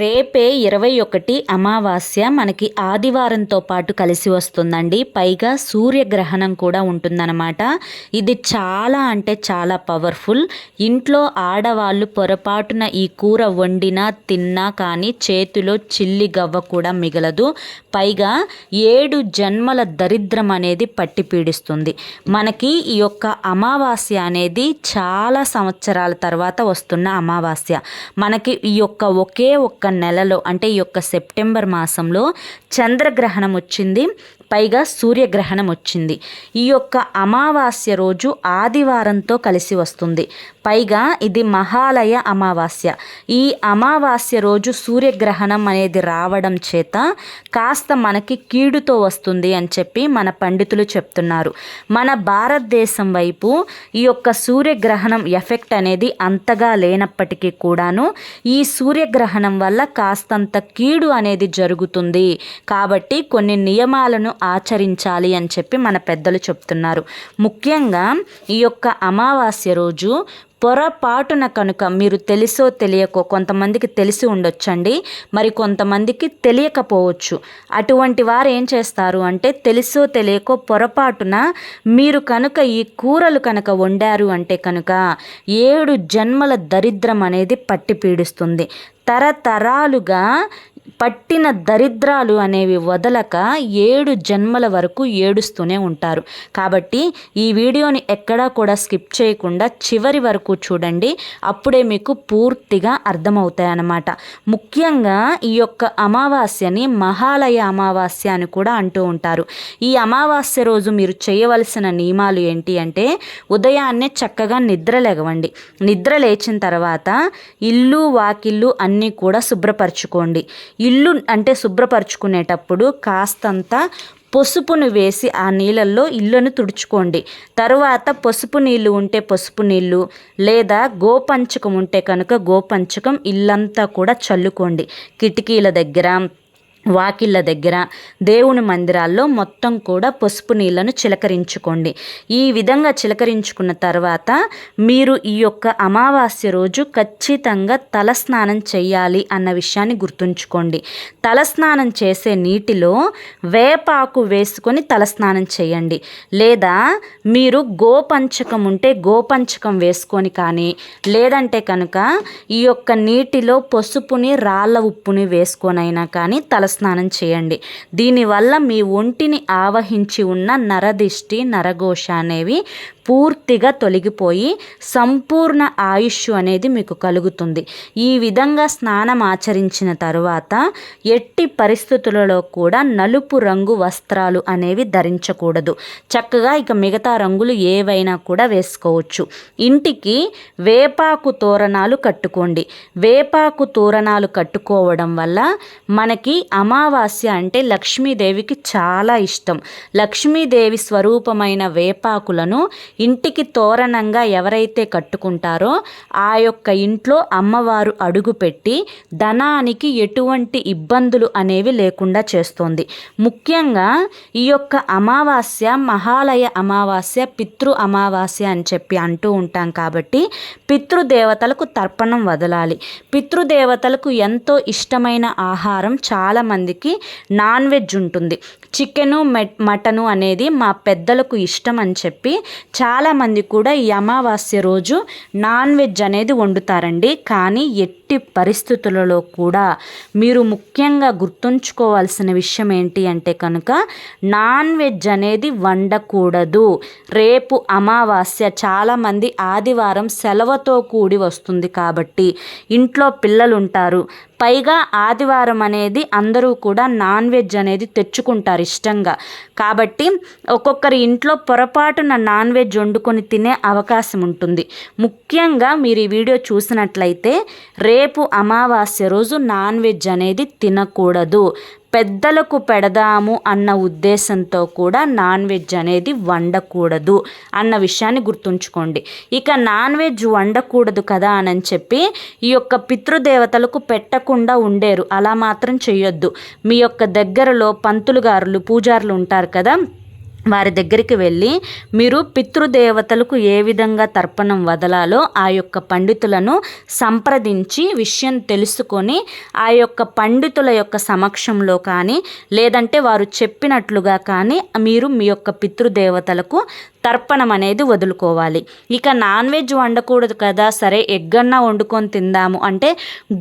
రేపే ఇరవై ఒకటి అమావాస్య మనకి ఆదివారంతో పాటు కలిసి వస్తుందండి. పైగా సూర్యగ్రహణం కూడా ఉంటుందన్నమాట. ఇది చాలా అంటే చాలా పవర్ఫుల్. ఇంట్లో ఆడవాళ్ళు పొరపాటున ఈ కూర వండినా తిన్నా కానీ చేతిలో చిల్లి గవ్వ కూడా మిగలదు. పైగా ఏడు జన్మల దరిద్రం అనేది పట్టి పీడిస్తుంది. మనకి ఈ యొక్క అమావాస్య అనేది చాలా సంవత్సరాల తర్వాత వస్తున్న అమావాస్య. మనకి ఈ యొక్క ఒకే ఒక్క నెలలో అంటే ఈ యొక్క సెప్టెంబర్ మాసంలో చంద్రగ్రహణం వచ్చింది. పైగా సూర్యగ్రహణం వచ్చింది. ఈ యొక్క అమావాస్య రోజు ఆదివారంతో కలిసి వస్తుంది. పైగా ఇది మహాలయ అమావాస్య. ఈ అమావాస్య రోజు సూర్యగ్రహణం అనేది రావడం చేత కాస్త మనకి కీడుతో వస్తుంది అని చెప్పి మన పండితులు చెప్తున్నారు. మన భారతదేశం వైపు ఈ యొక్క సూర్యగ్రహణం ఎఫెక్ట్ అనేది అంతగా లేనప్పటికీ కూడాను ఈ సూర్యగ్రహణం వల్ల కాస్తంత కీడు అనేది జరుగుతుంది. కాబట్టి కొన్ని నియమాలను ఆచరించాలి అని చెప్పి మన పెద్దలు చెప్తున్నారు. ముఖ్యంగా ఈ యొక్క అమావాస్య రోజు పొరపాటున కనుక మీరు తెలుసో తెలియకో కొంతమందికి తెలిసి ఉండొచ్చండి. మరి కొంతమందికి తెలియకపోవచ్చు. అటువంటి వారు ఏం చేస్తారు అంటే తెలుసో తెలియకో పొరపాటున మీరు కనుక ఈ కూరలు కనుక వండారు అంటే కనుక ఏడు జన్మల దరిద్రం అనేది పట్టి పీడిస్తుంది. తరతరాలుగా పట్టిన దరిద్రాలు అనేవి వదలక ఏడు జన్మల వరకు ఏడుస్తూనే ఉంటారు. కాబట్టి ఈ వీడియోని ఎక్కడా కూడా స్కిప్ చేయకుండా చివరి వరకు చూడండి. అప్పుడే మీకు పూర్తిగా అర్థమవుతాయి అన్నమాట ముఖ్యంగా ఈ యొక్క అమావాస్యని మహాలయ అమావాస్య అని కూడా అంటూ ఉంటారు. ఈ అమావాస్య రోజు మీరు చేయవలసిన నియమాలు ఏంటి అంటే ఉదయాన్నే చక్కగా నిద్ర లేగవండి నిద్ర లేచిన తర్వాత ఇల్లు వాకిళ్ళు అన్నీ కూడా శుభ్రపరచుకోండి. ఇల్లు అంటే శుభ్రపరచుకునేటప్పుడు కాస్తంత పసుపును వేసి ఆ నీళ్ళల్లో ఇల్లును తుడుచుకోండి. తరువాత పసుపు నీళ్ళు ఉంటే పసుపు నీళ్ళు లేదా గోపంచకం ఉంటే కనుక గోపంచకం ఇల్లంతా కూడా చల్లుకోండి. కిటికీల దగ్గర వాకిళ్ళ దగ్గర దేవుని మందిరాల్లో మొత్తం కూడా పసుపు నీళ్ళను చిలకరించుకోండి. ఈ విధంగా చిలకరించుకున్న తర్వాత మీరు ఈ యొక్క అమావాస్య రోజు ఖచ్చితంగా తలస్నానం చేయాలి అన్న విషయాన్ని గుర్తుంచుకోండి. తలస్నానం చేసే నీటిలో వేపాకు వేసుకొని తలస్నానం చేయండి. లేదా మీరు గోపంచకం ఉంటే గోపంచకం వేసుకొని కానీ లేదంటే కనుక ఈ యొక్క నీటిలో పసుపుని రాళ్ళ ఉప్పుని వేసుకొనైనా కానీ తల స్నానం చేయండి. దీనివల్ల మీ ఒంటిని ఆవహించి ఉన్న నరదిష్టి నరఘోష అనేవి పూర్తిగా తొలగిపోయి సంపూర్ణ ఆయుష్ అనేది మీకు కలుగుతుంది. ఈ విధంగా స్నానం ఆచరించిన తరువాత ఎట్టి పరిస్థితులలో కూడా నలుపు రంగు వస్త్రాలు అనేవి ధరించకూడదు. చక్కగా ఇక మిగతా రంగులు ఏవైనా కూడా వేసుకోవచ్చు. ఇంటికి వేపాకు తోరణాలు కట్టుకోండి. వేపాకు తోరణాలు కట్టుకోవడం వల్ల మనకి అమావాస్య అంటే లక్ష్మీదేవికి చాలా ఇష్టం. లక్ష్మీదేవి స్వరూపమైన వేపాకులను ఇంటికి తోరణంగా ఎవరైతే కట్టుకుంటారో ఆ యొక్క ఇంట్లో అమ్మవారు అడుగుపెట్టి ధనానికి ఎటువంటి ఇబ్బందులు అనేవి లేకుండా చేస్తోంది. ముఖ్యంగా ఈ యొక్క అమావాస్య మహాలయ అమావాస్య పితృ అమావాస్య అని చెప్పి అంటూ ఉంటాం కాబట్టి పితృదేవతలకు తర్పణం వదలాలి. పితృదేవతలకు ఎంతో ఇష్టమైన ఆహారం చాలామందికి నాన్ వెజ్ ఉంటుంది. చికెను మటను అనేది మా పెద్దలకు ఇష్టం అని చెప్పి చాలామంది కూడా ఈ అమావాస్య రోజు నాన్ వెజ్ అనేది వండుతారండి. కానీ ఎట్టి పరిస్థితులలో కూడా మీరు ముఖ్యంగా గుర్తుంచుకోవాల్సిన విషయం ఏంటి అంటే కనుక నాన్ వెజ్ అనేది వండకూడదు. రేపు అమావాస్య చాలామంది ఆదివారం సెలవుతో కూడి వస్తుంది కాబట్టి ఇంట్లో పిల్లలు ఉంటారు పైగా ఆదివారం అనేది అందరూ కూడా నాన్ వెజ్ అనేది తెచ్చుకుంటారు ఇష్టంగా. కాబట్టి ఒక్కొక్కరి ఇంట్లో పొరపాటున నాన్ వెజ్ వండుకొని తినే అవకాశం ఉంటుంది. ముఖ్యంగా మీరు ఈ వీడియో చూసినట్లయితే రేపు అమావాస్య రోజు నాన్ వెజ్ అనేది తినకూడదు. పెద్దలకు పెడదాము అన్న ఉద్దేశంతో కూడా నాన్ వెజ్ అనేది వండకూడదు అన్న విషయాన్ని గుర్తుంచుకోండి. ఇక నాన్ వెజ్ వండకూడదు కదా అని చెప్పి ఈ యొక్క పితృదేవతలకు పెట్టకుండా ఉండేరు. అలా మాత్రం చేయొద్దు మీ యొక్క దగ్గరలో పంతులు గారులు పూజారులు ఉంటారు కదా వారి దగ్గరికి వెళ్ళి మీరు పితృదేవతలకు ఏ విధంగా తర్పణం వదలాలో ఆ యొక్క పండితులను సంప్రదించి విషయం తెలుసుకొని ఆ యొక్క పండితుల యొక్క సమక్షంలో కానీ లేదంటే వారు చెప్పినట్లుగా కానీ మీరు మీ యొక్క పితృదేవతలకు తర్పణం అనేది వదులుకోవాలి. ఇక నాన్ వెజ్ వండకూడదు కదా సరే ఎగ్గన్నా వండుకొని తిందాము అంటే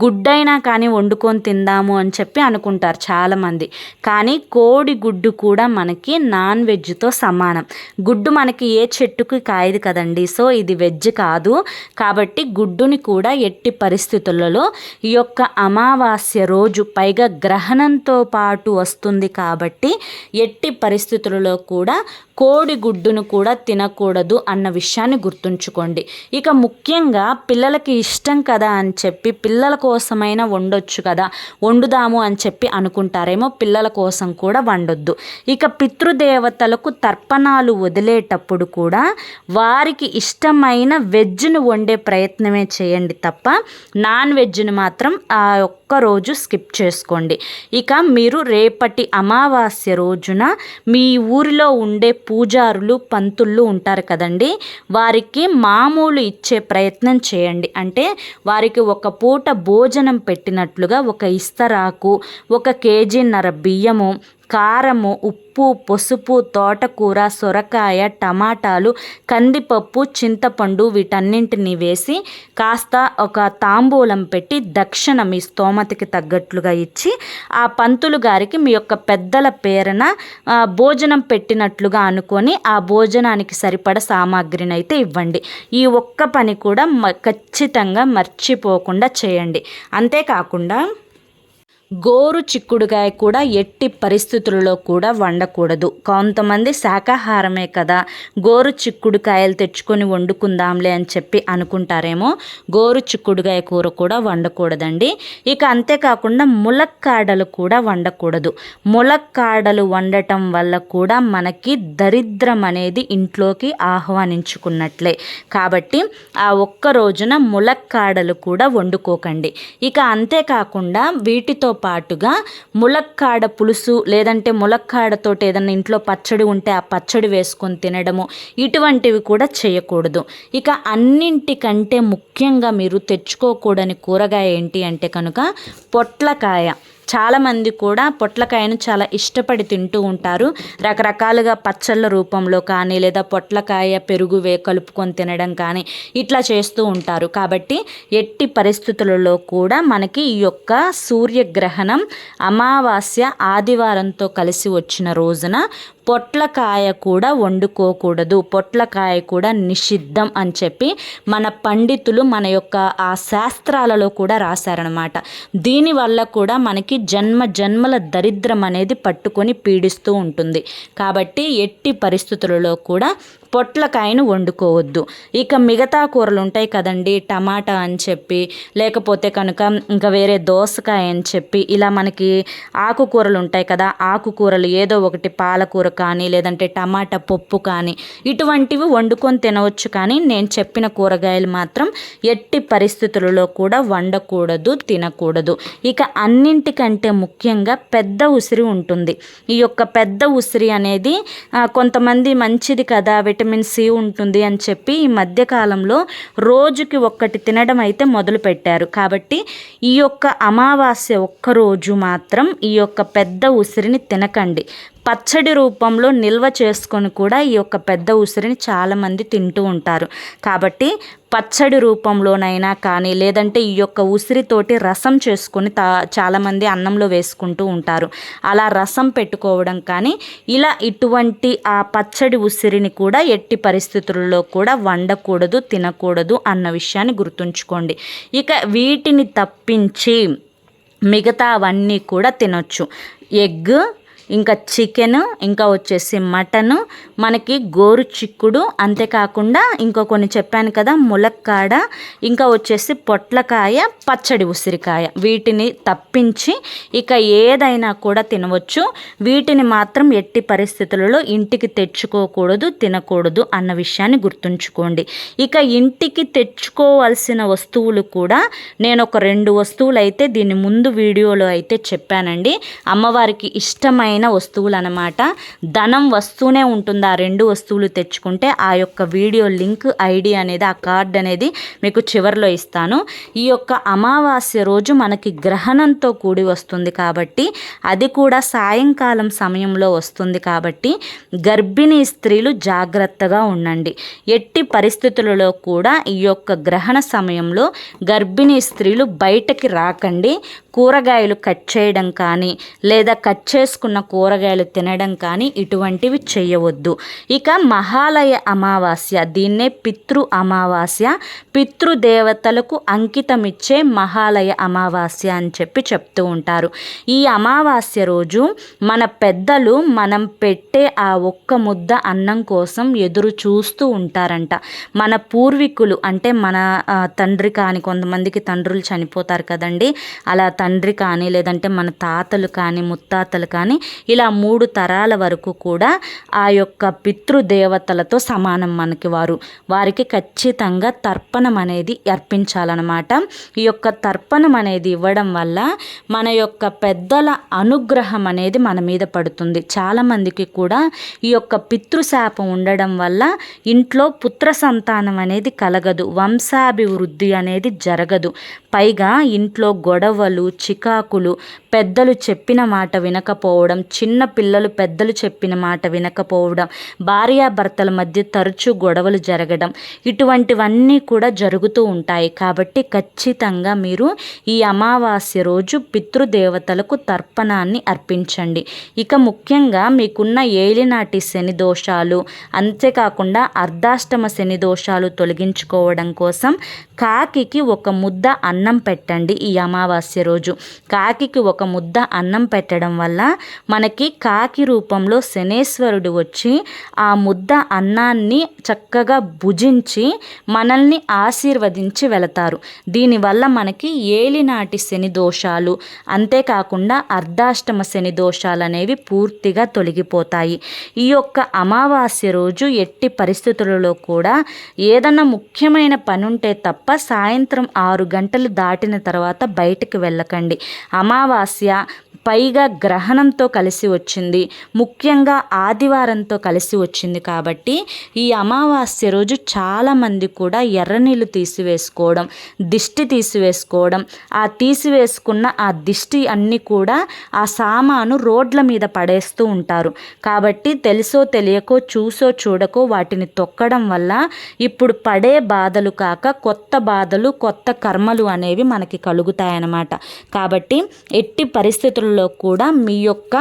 గుడ్డైనా కానీ వండుకొని తిందాము అని చెప్పి అనుకుంటారు చాలామంది. కానీ కోడి గుడ్డు కూడా మనకి నాన్ వెజ్తో సమానం. గుడ్డు మనకి ఏ చెట్టుకి కాయదు కదండి. సో ఇది వెజ్ కాదు. కాబట్టి గుడ్డుని కూడా ఎట్టి పరిస్థితులలో ఈ యొక్క అమావాస్య రోజు పైగా గ్రహణంతో పాటు వస్తుంది కాబట్టి ఎట్టి పరిస్థితులలో కూడా కోడి గుడ్డును కూడా తినకూడదు అన్న విషయాన్ని గుర్తుంచుకోండి. ఇక ముఖ్యంగా పిల్లలకి ఇష్టం కదా అని చెప్పి పిల్లల కోసమైనా వండొచ్చు కదా వండుదాము అని చెప్పి అనుకుంటారేమో పిల్లల కోసం కూడా వండొద్దు. ఇక పితృదేవతలకు తర్పణాలు వదిలేటప్పుడు కూడా వారికి ఇష్టమైన వెజ్ను వండే ప్రయత్నమే చేయండి తప్ప నాన్ వెజ్ను మాత్రం ఆ ఒక్క రోజు స్కిప్ చేసుకోండి. ఇక మీరు రేపటి అమావాస్య రోజున మీ ఊరిలో ఉండే పూజారులు పంతులు పంతుళ్ళు ఉంటారు కదండి వారికి మామూలు ఇచ్చే ప్రయత్నం చేయండి. అంటే వారికి ఒక పూట భోజనం పెట్టినట్లుగా ఒక ఇస్తరాకు ఒక కేజీన్నర బియ్యము కారము ఉప్పు పసుపు తోటకూర సొరకాయ టమాటాలు కందిపప్పు చింతపండు వీటన్నింటిని వేసి కాస్త ఒక తాంబూలం పెట్టి దక్షిణ మీ స్తోమతకి తగ్గట్లుగా ఇచ్చి ఆ పంతులు గారికి మీ యొక్క పెద్దల పేరున భోజనం పెట్టినట్లుగా అనుకొని ఆ భోజనానికి సరిపడ సామాగ్రిని అయితే ఇవ్వండి. ఈ ఒక్క పని కూడా ఖచ్చితంగా మర్చిపోకుండా చేయండి. అంతేకాకుండా గోరు చిక్కుడుకాయ కూడా ఎట్టి పరిస్థితులలో కూడా వండకూడదు. కొంతమంది శాకాహారమే కదా గోరు చిక్కుడుకాయలు తెచ్చుకొని వండుకుందాంలే అని చెప్పి అనుకుంటారేమో గోరు చిక్కుడుకాయ కూర కూడా వండకూడదండి. ఇక అంతేకాకుండా ములక్కాడలు కూడా వండకూడదు. ములక్కాడలు వండటం వల్ల కూడా మనకి దరిద్రం అనేది ఇంట్లోకి ఆహ్వానించుకున్నట్లే. కాబట్టి ఆ ఒక్క రోజున ములక్కాడలు కూడా వండుకోకండి. ఇక అంతేకాకుండా వీటితో పాటుగా ములక్కాడ పులుసు లేదంటే ములక్కాడతో ఏదైనా ఇంట్లో పచ్చడి ఉంటే ఆ పచ్చడి వేసుకొని తినడము ఇటువంటివి కూడా చేయకూడదు. ఇక అన్నింటికంటే ముఖ్యంగా మీరు తెచ్చుకోకూడని కూరగాయ ఏంటి అంటే కనుక పొట్లకాయ. చాలామంది కూడా పొట్లకాయను చాలా ఇష్టపడి తింటూ ఉంటారు. రకరకాలుగా పచ్చళ్ళ రూపంలో కానీ లేదా పొట్లకాయ పెరుగు వే కలుపుకొని తినడం కానీ ఇట్లా చేస్తూ ఉంటారు. కాబట్టి ఎట్టి పరిస్థితులలో కూడా మనకి ఈ యొక్క సూర్యగ్రహణం అమావాస్య ఆదివారంతో కలిసి వచ్చిన రోజున పొట్లకాయ కూడా వండుకోకూడదు. పొట్లకాయ కూడా నిషిద్ధం అని చెప్పి మన పండితులు మన యొక్క ఆ శాస్త్రాలలో కూడా రాశారనమాట దీనివల్ల కూడా మనకి జన్మ జన్మల దరిద్రం అనేది పట్టుకొని పీడిస్తూ ఉంటుంది. కాబట్టి ఎట్టి పరిస్థితులలో కూడా పొట్లకాయను వండుకోవద్దు. ఇక మిగతా కూరలు ఉంటాయి కదండి టమాటా అని చెప్పి లేకపోతే కనుక ఇంకా వేరే దోసకాయ అని చెప్పి ఇలా మనకి ఆకుకూరలు ఉంటాయి కదా ఆకుకూరలు ఏదో ఒకటి పాలకూర కానీ లేదంటే టమాటా పప్పు కానీ ఇటువంటివి వండుకొని తినవచ్చు. కానీ నేను చెప్పిన కూరగాయలు మాత్రం ఎట్టి పరిస్థితులలో కూడా వండకూడదు తినకూడదు. ఇక అన్నింటికంటే ముఖ్యంగా పెద్ద ఉసిరి ఉంటుంది. ఈ యొక్క పెద్ద ఉసిరి అనేది కొంతమంది మంచిది కదా విటమిన్ విటమిన్ సి ఉంటుంది అని చెప్పి ఈ మధ్యకాలంలో రోజుకి ఒక్కటి తినడం అయితే మొదలుపెట్టారు. కాబట్టి ఈ యొక్క అమావాస్య ఒక్కరోజు మాత్రం ఈ యొక్క పెద్ద ఉసిరిని తినకండి. పచ్చడి రూపంలో నిల్వ చేసుకొని కూడా ఈ యొక్క పెద్ద ఉసిరిని చాలామంది తింటూ ఉంటారు. కాబట్టి పచ్చడి రూపంలోనైనా కానీ లేదంటే ఈ యొక్క ఉసిరితోటి రసం చేసుకొని తా చాలామంది అన్నంలో వేసుకుంటూ ఉంటారు. అలా రసం పెట్టుకోవడం కానీ ఇలా ఇటువంటి ఆ పచ్చడి ఉసిరిని కూడా ఎట్టి పరిస్థితుల్లో కూడా వండకూడదు తినకూడదు అన్న విషయాన్ని గుర్తుంచుకోండి. ఇక వీటిని తప్పించి మిగతా అవన్నీ కూడా తినొచ్చు. ఎగ్ ఇంకా చికెన్ ఇంకా వచ్చేసి మటన్ మనకి గోరు చిక్కుడు అంతేకాకుండా ఇంకా కొన్ని చెప్పాను కదా ములక్కాడ ఇంకా వచ్చేసి పొట్లకాయ పచ్చడి ఉసిరికాయ. వీటిని తప్పించి ఇక ఏదైనా కూడా తినవచ్చు. వీటిని మాత్రం ఎట్టి పరిస్థితులలో ఇంటికి తెచ్చుకోకూడదు తినకూడదు అన్న విషయాన్ని గుర్తుంచుకోండి. ఇక ఇంటికి తెచ్చుకోవాల్సిన వస్తువులు కూడా నేను ఒక రెండు వస్తువులు అయితే దీని ముందు వీడియోలో అయితే చెప్పానండి. అమ్మవారికి ఇష్టమైన ముఖ్యమైన వస్తువులు అనమాట ధనం వస్తూనే ఉంటుంది? ఆ రెండు వస్తువులు తెచ్చుకుంటే ఆ యొక్క వీడియో లింక్ ఐడి అనేది ఆ కార్డ్ అనేది మీకు చివరిలో ఇస్తాను. ఈ యొక్క అమావాస్య రోజు మనకి గ్రహణంతో కూడి వస్తుంది కాబట్టి అది కూడా సాయంకాలం సమయంలో వస్తుంది కాబట్టి గర్భిణీ స్త్రీలు జాగ్రత్తగా ఉండండి. ఎట్టి పరిస్థితులలో కూడా ఈ యొక్క గ్రహణ సమయంలో గర్భిణీ స్త్రీలు బయటకి రాకండి. కూరగాయలు కట్ చేయడం కానీ లేదా కట్ చేసుకున్న కూరగాయలు తినడం కానీ ఇటువంటివి చేయవద్దు. ఇక మహాలయ అమావాస్య దీన్నే పితృ అమావాస్య. పితృదేవతలకు అంకితమిచ్చే మహాలయ అమావాస్య అని చెప్పి చెప్తూ ఉంటారు. ఈ అమావాస్య రోజు మన పెద్దలు మనం పెట్టే ఆ ఒక్క ముద్ద అన్నం కోసం ఎదురు చూస్తూ ఉంటారంట. మన పూర్వీకులు అంటే మన తండ్రి కానీ కొంతమందికి తండ్రులు చనిపోతారు కదండి. అలా తండ్రి కానీ లేదంటే మన తాతలు కానీ ముత్తాతలు కానీ ఇలా మూడు తరాల వరకు కూడా ఆ యొక్క పితృదేవతలతో సమానం మనకి వారు. వారికి ఖచ్చితంగా తర్పణం అనేది అర్పించాలన్నమాట. ఈ యొక్క తర్పణం అనేది ఇవ్వడం వల్ల మన యొక్క పెద్దల అనుగ్రహం అనేది మన మీద పడుతుంది. చాలామందికి కూడా ఈ యొక్క పితృశాపం ఉండడం వల్ల ఇంట్లో పుత్ర సంతానం అనేది కలగదు. వంశాభివృద్ధి అనేది జరగదు. పైగా ఇంట్లో గొడవలు చికాకులు పెద్దలు చెప్పిన మాట వినకపోవడం చిన్న పిల్లలు పెద్దలు చెప్పిన మాట వినకపోవడం భార్యాభర్తల మధ్య తరచూ గొడవలు జరగడం ఇటువంటివన్నీ కూడా జరుగుతూ ఉంటాయి. కాబట్టి ఖచ్చితంగా మీరు ఈ అమావాస్య రోజు పితృదేవతలకు తర్పణాన్ని అర్పించండి. ఇక ముఖ్యంగా మీకున్న ఏలినాటి శని దోషాలు అంతేకాకుండా అర్ధాష్టమ శని దోషాలు తొలగించుకోవడం కోసం కాకికి ఒక ముద్ద అన్నం పెట్టండి ఈ అమావాస్య రోజు. కాకికి ఒక ముద్ద అన్నం పెట్టడం వల్ల మనకి కాకి రూపంలో శనేశ్వరుడు వచ్చి ఆ ముద్ద అన్నాన్ని చక్కగా భుజించి మనల్ని ఆశీర్వదించి వెళతారు. దీనివల్ల మనకి ఏలినాటి శని దోషాలు అంతేకాకుండా అర్ధాష్టమ శని దోషాలు అనేవి పూర్తిగా తొలగిపోతాయి. ఈ యొక్క అమావాస్య రోజు ఎట్టి పరిస్థితులలో కూడా ఏదన్నా ముఖ్యమైన పని ఉంటే తప్ప సాయంత్రం ఆరు గంటలు దాటిన తర్వాత బయటకు వెళ్ళకండి. అమావాస్య పైగా గ్రహణంతో కలిసి వచ్చింది. ముఖ్యంగా ఆదివారంతో కలిసి వచ్చింది కాబట్టి ఈ అమావాస్య రోజు చాలామంది కూడా ఎర్రనీళ్ళు తీసివేసుకోవడం దిష్టి తీసివేసుకోవడం ఆ తీసివేసుకున్న ఆ దిష్టి అన్నీ కూడా ఆ సామాను రోడ్ల మీద పడేస్తూ ఉంటారు. కాబట్టి తెలుసో తెలియకో చూసో చూడకో వాటిని తొక్కడం వల్ల ఇప్పుడు పడే బాధలు కాక కొత్త బాధలు కొత్త కర్మలు అనేవి మనకి కలుగుతాయన్నమాట. కాబట్టి ఎట్టి పరిస్థితుల్లో కూడా మీ యొక్క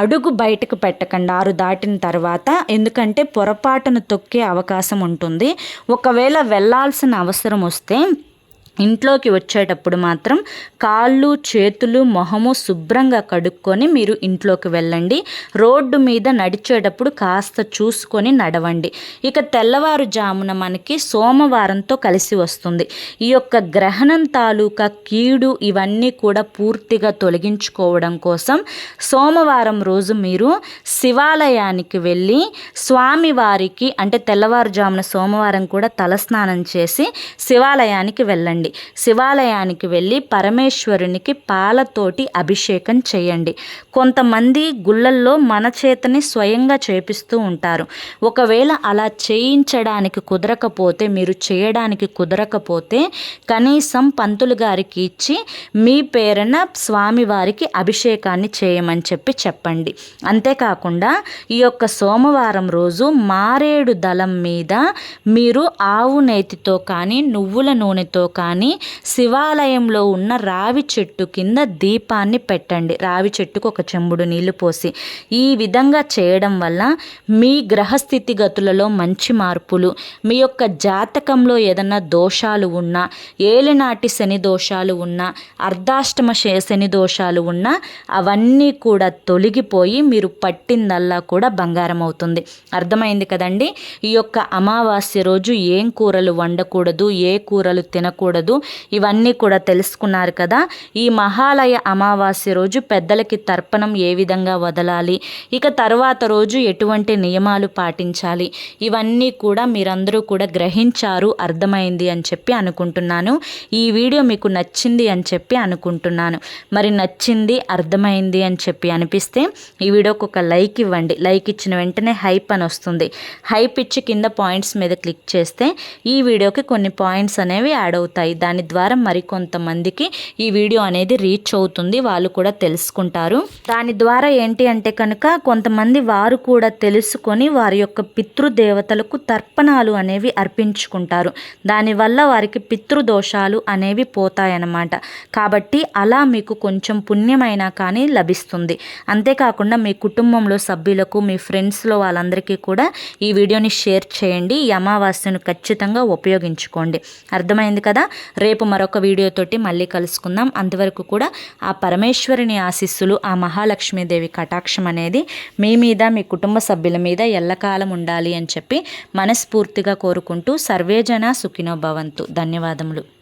అడుగు బయటకు పెట్టకండి. ఆరు దాటిన తర్వాత ఎందుకంటే పొరపాటును తొక్కే అవకాశం ఉంటుంది. ఒకవేళ వెళ్ళాల్సిన అవసరం వస్తే ఇంట్లోకి వచ్చేటప్పుడు మాత్రం కాళ్ళు చేతులు మొహము శుభ్రంగా కడుక్కొని మీరు ఇంట్లోకి వెళ్ళండి. రోడ్డు మీద నడిచేటప్పుడు కాస్త చూసుకొని నడవండి. ఇక తెల్లవారుజామున మనకి సోమవారంతో కలిసి వస్తుంది. ఈ యొక్క గ్రహణం తాలూకా కీడు ఇవన్నీ కూడా పూర్తిగా తొలగించుకోవడం కోసం సోమవారం రోజు మీరు శివాలయానికి వెళ్ళి స్వామివారికి అంటే తెల్లవారుజామున సోమవారం కూడా తలస్నానం చేసి శివాలయానికి వెళ్ళండి. చేయండి. శివాలయానికి వెళ్ళి పరమేశ్వరునికి పాలతోటి అభిషేకం చేయండి. కొంతమంది గుళ్ళల్లో మన చేతని స్వయంగా చేపిస్తూ ఉంటారు. ఒకవేళ అలా చేయించడానికి కుదరకపోతే మీరు చేయడానికి కుదరకపోతే కనీసం పంతులు గారికి ఇచ్చి మీ పేరున స్వామివారికి అభిషేకాన్ని చేయమని చెప్పి చెప్పండి. అంతేకాకుండా ఈ యొక్క సోమవారం రోజు మారేడు దళం మీద మీరు ఆవు నేతితో కానీ నువ్వుల నూనెతో కానీ కానీ శివాలయంలో ఉన్న రావి చెట్టు కింద దీపాన్ని పెట్టండి. రావి చెట్టుకు ఒక చెంబుడు నీళ్ళు పోసి ఈ విధంగా చేయడం వల్ల మీ గ్రహస్థితిగతులలో మంచి మార్పులు మీ యొక్క జాతకంలో ఏదన్నా దోషాలు ఉన్నా ఏలినాటి శని దోషాలు ఉన్నా అర్ధాష్టమ శని దోషాలు ఉన్నా అవన్నీ కూడా తొలగిపోయి మీరు పట్టిందల్లా కూడా బంగారం అవుతుంది. అర్థమైంది కదండి? ఈ యొక్క అమావాస్య రోజు ఏం కూరలు వండకూడదు ఏ కూరలు తినకూడదు ఉండదు ఇవన్నీ కూడా తెలుసుకున్నారు కదా. ఈ మహాలయ అమావాస్య రోజు పెద్దలకి తర్పణం ఏ విధంగా వదలాలి? ఇక తర్వాత రోజు ఎటువంటి నియమాలు పాటించాలి? ఇవన్నీ కూడా మీరందరూ కూడా గ్రహించారు అర్థమైంది అని చెప్పి అనుకుంటున్నాను. ఈ వీడియో మీకు నచ్చింది అని చెప్పి అనుకుంటున్నాను. మరి నచ్చింది అర్థమైంది అని చెప్పి అనిపిస్తే ఈ వీడియోకి ఒక లైక్ ఇవ్వండి. లైక్ ఇచ్చిన వెంటనే హైప్ అని వస్తుంది. హైప్ ఇచ్చి కింద పాయింట్స్ మీద క్లిక్ చేస్తే ఈ వీడియోకి కొన్ని పాయింట్స్ అనేవి యాడ్ అవుతాయి. దాని ద్వారా మరికొంతమందికి ఈ వీడియో అనేది రీచ్ అవుతుంది. వాళ్ళు కూడా తెలుసుకుంటారు. దాని ద్వారా ఏంటి అంటే కనుక కొంతమంది వారు కూడా తెలుసుకొని వారి యొక్క పితృదేవతలకు తర్పణాలు అనేవి అర్పించుకుంటారు. దానివల్ల వారికి పితృదోషాలు అనేవి పోతాయన్నమాట. కాబట్టి అలా మీకు కొంచెం పుణ్యమైనా కానీ లభిస్తుంది. అంతేకాకుండా మీ కుటుంబంలో సభ్యులకు మీ ఫ్రెండ్స్లో వాళ్ళందరికీ కూడా ఈ వీడియోని షేర్ చేయండి. ఈ అమావాస్యను ఖచ్చితంగా ఉపయోగించుకోండి. అర్థమైంది కదా? రేపు మరొక వీడియోతోటి మళ్ళీ కలుసుకుందాం. అంతవరకు కూడా ఆ పరమేశ్వరుని ఆశీస్సులు ఆ మహాలక్ష్మీదేవి కటాక్షం అనేది మీ మీద మీ కుటుంబ సభ్యుల మీద ఎల్లకాలం ఉండాలి అని చెప్పి మనస్ఫూర్తిగా కోరుకుంటూ సర్వేజన సుఖినో భవంతు. ధన్యవాదములు.